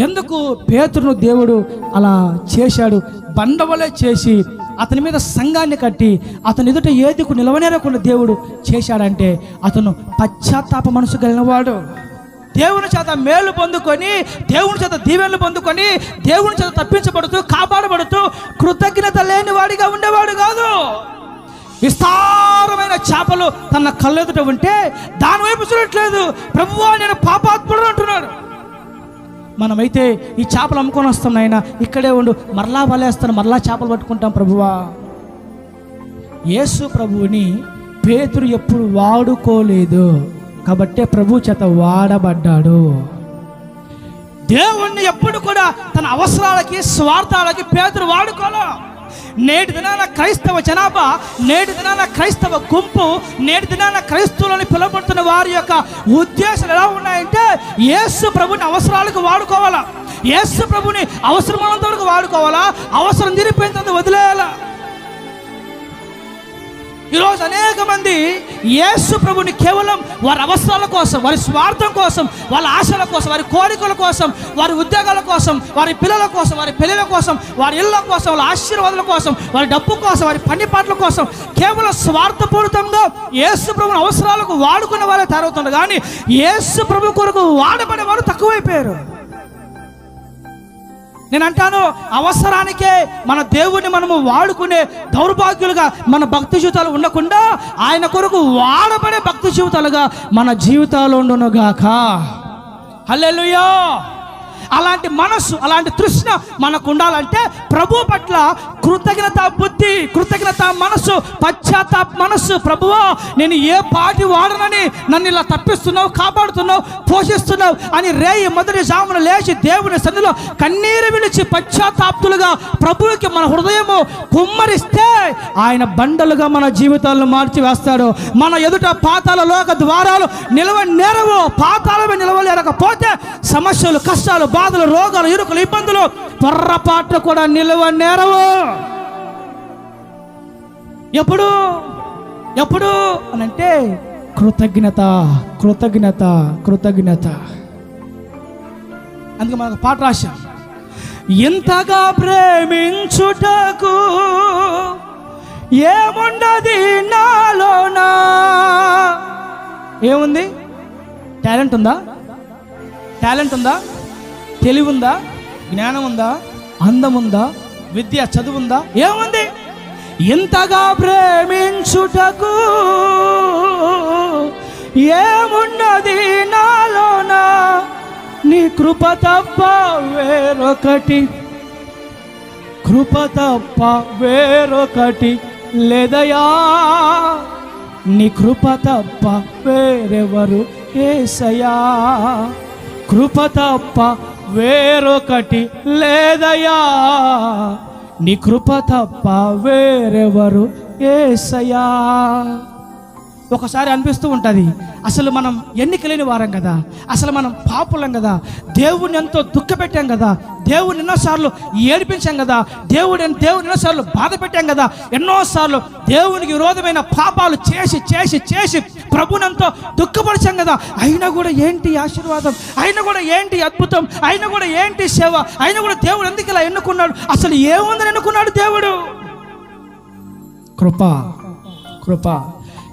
ఎందుకు పేతురును దేవుడు అలా చేశాడు? బండవలే చేసి అతని మీద సంఘాన్ని కట్టి అతని ఎదుట ఏదికు నిలవనేరకుండా దేవుడు చేశాడంటే అతను పశ్చాత్తాప మనసు కలిగినవాడు. దేవుని చేత మేలు పొందుకొని దేవుని చేత దీవెనలు పొందుకొని దేవుని చేత తప్పించబడుతూ కాపాడబడుతూ కృతజ్ఞత లేని వాడిగా ఉండేవాడు కాదు. విస్తారమైన చేపలు తన కళ్ళెదుట ఉంటే దాని వైపు చూడట్లేదు. ప్రభువా నేను పాపాత్ముడు అంటున్నాడు. మనమైతే ఈ చేపలు అమ్ముకొని వస్తాం నాయన. ఇక్కడే ఉండు. మరలా వలేస్తాను. మరలా చేపలు పట్టుకుంటాం ప్రభువా. యేసు ప్రభువుని పేతురు ఎప్పుడు వాడుకోలేదు. కాబట్టే ప్రభు చేత వాడబడ్డాడు. దేవుణ్ణి ఎప్పుడు కూడా తన అవసరాలకి స్వార్థాలకి పేదరు వాడుకోలే. నేటి దినాన క్రైస్తవ జనాభా నేటి దినాన క్రైస్తవ గుంపు నేటి దినాన క్రైస్తవులని పిలువబడుతున్న వారి యొక్క ఉద్దేశాలు ఎలా ఉన్నాయంటే యేసు ప్రభుని అవసరాలకు వాడుకోవాలా? యేసు ప్రభుని అవసరమైనంత వరకు వాడుకోవాలా? అవసరం తీరిపోయినంత వదిలేయాలా? ఈరోజు అనేక మంది యేసు ప్రభుని కేవలం వారి అవసరాల కోసం వారి స్వార్థం కోసం వాళ్ళ ఆశల కోసం వారి కోరికల కోసం వారి ఉద్యోగాల కోసం వారి పిల్లల కోసం వారి పెళ్ళిల కోసం వారి ఇళ్ళ కోసం వాళ్ళ ఆశీర్వాదాల కోసం వారి డబ్బు కోసం వారి పని పాటల కోసం కేవలం స్వార్థపూరితంగా యేసు ప్రభుని అవసరాలకు వాడుకునే వాళ్ళే తయారవుతున్నారు కానీ యేసు ప్రభు కొరకు వాడబడే వారు తక్కువైపోయారు. నేను అంటాను అవసరానికే మన దేవుణ్ణి మనము వాడుకునే దౌర్భాగ్యులుగా మన భక్తి జీవితాలు ఉండకుండా ఆయన కొరకు వాడబడే భక్తి జీవితాలుగా మన జీవితాలు ఉండునుగాక. హల్లెలుయో! అలాంటి మనస్సు అలాంటి తృష్ణ మనకు ఉండాలంటే ప్రభు పట్ల కృతజ్ఞత కృతజ్ఞత మనస్సు పశ్చాత్తాప మనస్సు. ప్రభువా నేను ఏ పాటి వాడనని నన్ను ఇలా తప్పిస్తున్నావు కాపాడుతున్నావు పోషిస్తున్నావు అని రేయి మొదటి జామున లేచి దేవుని సన్నిలో కన్నీరు విడిచి పశ్చాత్తాప్తులుగా ప్రభువుకి మన హృదయము కుమ్మరిస్తే ఆయన బండలుగా మన జీవితాలను మార్చి వేస్తాడు మన ఎదుట పాతాల లోక ద్వారాలు నిలవ నేరవు పాతాలమే నిలవలేరకపోతే సమస్యలు కష్టాలు బాధలు రోగాలు ఇరుకులు ఇబ్బందులు పొర్రపాట్లు కూడా నిలవ నేరవు. ఎప్పుడు? ఎప్పుడు? అని అంటే కృతజ్ఞత కృతజ్ఞత కృతజ్ఞత. అందుకే మనకు పాట రాశాం. ఇంతగా ప్రేమించుటకు ఏముండది నాలోనా? ఏముంది? టాలెంట్ ఉందా? టాలెంట్ ఉందా? తెలివి ఉందా? జ్ఞానం ఉందా? అందం ఉందా? విద్య చదువు ఉందా? ఏముంది? ఇంతగా ప్రేమించుటకు ఏమున్నది నాలోనా? నీ కృప తప్ప వేరొకటి కృప తప్ప వేరొకటి లేదయా? నీ కృప తప్ప వేరెవరు ఏసయా? కృప తప్ప వేరొకటి లేదయా? నీ కృప తప్ప వేరెవరు ఏసయా ఒకసారి అనిపిస్తూ ఉంటుంది అసలు మనం ఎన్నిక లేని వారం కదా అసలు మనం పాపులం కదా దేవుణ్ణి ఎంతో దుఃఖపెట్టాం కదా దేవుడిని ఎన్నోసార్లు ఏడిపించాం కదా దేవుడు దేవుని ఎన్నోసార్లు బాధ పెట్టాం కదా ఎన్నోసార్లు దేవునికి విరోధమైన పాపాలు చేసి చేసి చేసి ప్రభునంతో దుఃఖపరిచాం కదా. అయినా కూడా ఏంటి ఆశీర్వాదం? అయినా కూడా ఏంటి అద్భుతం? అయినా కూడా ఏంటి సేవ? అయినా కూడా దేవుడు ఎందుకు ఇలా ఎన్నుకున్నాడు? అసలు ఏముందని ఎన్నుకున్నాడు దేవుడు? కృప కృప.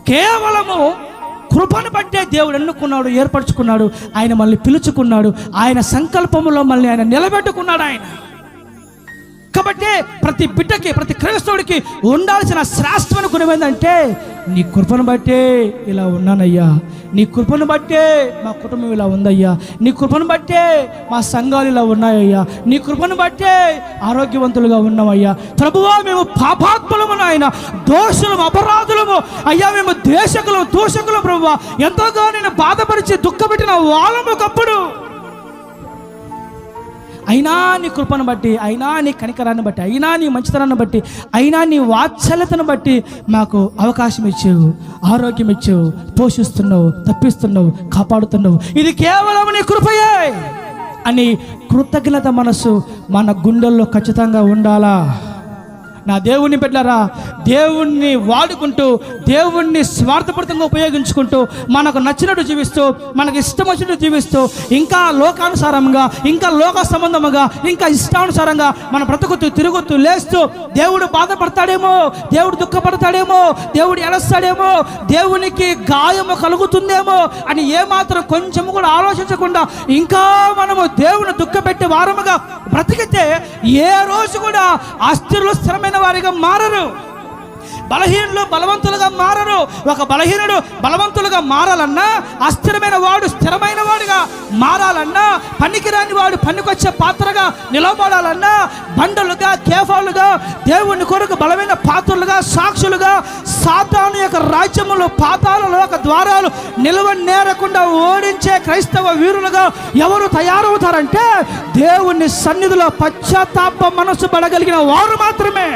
కేవలము కృపను బట్టే దేవుడు ఎన్నుకున్నాడు ఏర్పరచుకున్నాడు ఆయన మళ్ళీ పిలుచుకున్నాడు ఆయన సంకల్పములో మళ్ళీ ఆయన నిలబెట్టుకున్నాడు ఆయన. కాబట్టి ప్రతి బిడ్డకి ప్రతి క్రైస్తవుడికి ఉండాల్సిన శ్రేష్టమైన గుణం ఏంటంటే నీ కృపను బట్టే ఇలా ఉన్నానయ్యా. నీ కృపను బట్టే మా కుటుంబం ఇలా ఉందయ్యా. నీ కృపను బట్టే మా సంఘాలు ఇలా ఉన్నాయ్యా నీ కృపను బట్టే ఆరోగ్యవంతులుగా ఉన్నామయ్యా. ప్రభువా మేము పాపాత్ములము నాయన దోషులము అపరాధులము. అయ్యా మేము దేశకులము దూషకులు ప్రభువా. ఎంతోగా నేను బాధపరిచి దుఃఖపెట్టిన వాళ్ళము ఒకప్పుడు. అయినా నీ కృపను బట్టి అయినా నీ కనికరాన్ని బట్టి అయినా నీ మంచితనాన్ని బట్టి అయినా నీ వాత్సల్యతను బట్టి మాకు అవకాశం ఇచ్చావు ఆరోగ్యం ఇచ్చావు పోషిస్తున్నావు తప్పిస్తున్నావు కాపాడుతున్నావు. ఇది కేవలం నీ కృపయే అని కృతజ్ఞత మనసు మన గుండెల్లో ఖచ్చితంగా ఉండాలా? నా దేవుణ్ణి పెట్టారా? దేవుణ్ణి వాడుకుంటూ దేవుణ్ణి స్వార్థపూరితంగా ఉపయోగించుకుంటూ మనకు నచ్చినట్టు జీవిస్తూ మనకు ఇష్టం వచ్చినట్టు జీవిస్తూ ఇంకా లోకానుసారంగా ఇంకా లోక సంబంధముగా ఇంకా ఇష్టానుసారంగా మన బ్రతుకుతూ తిరుగుతూ లేస్తూ దేవుడు బాధపడతాడేమో దేవుడు దుఃఖపడతాడేమో దేవుడు ఎడస్తాడేమో దేవునికి గాయము కలుగుతుందేమో అని ఏమాత్రం కొంచెం కూడా ఆలోచించకుండా ఇంకా మనము దేవుని దుఃఖపెట్టే వారముగా బ్రతికితే ఏ రోజు కూడా అస్థిరులు స్థిరమైన వారిగా మారరు. బలహీనులు బలవంతులుగా మారరు. ఒక బలహీనుడు బలవంతులుగా మారాలన్నా అస్థిరమైన వాడు స్థిరమైన వాడుగా మారాలన్నా పనికిరాని వాడు పనికొచ్చే పాత్రగా నిలబడాలన్నా బండలుగా కేఫాలుగా దేవుని కొరకు బలమైన పాత్రలుగా సాక్షులుగా సాతాను యొక్క రాజ్యములు పాతాలలో ఒక ద్వారాలు నిలవ నేరకుండా ఓడించే క్రైస్తవ వీరులుగా ఎవరు తయారవుతారంటే దేవుని సన్నిధిలో పశ్చాత్తాప మనసు పడగలిగిన వారు మాత్రమే.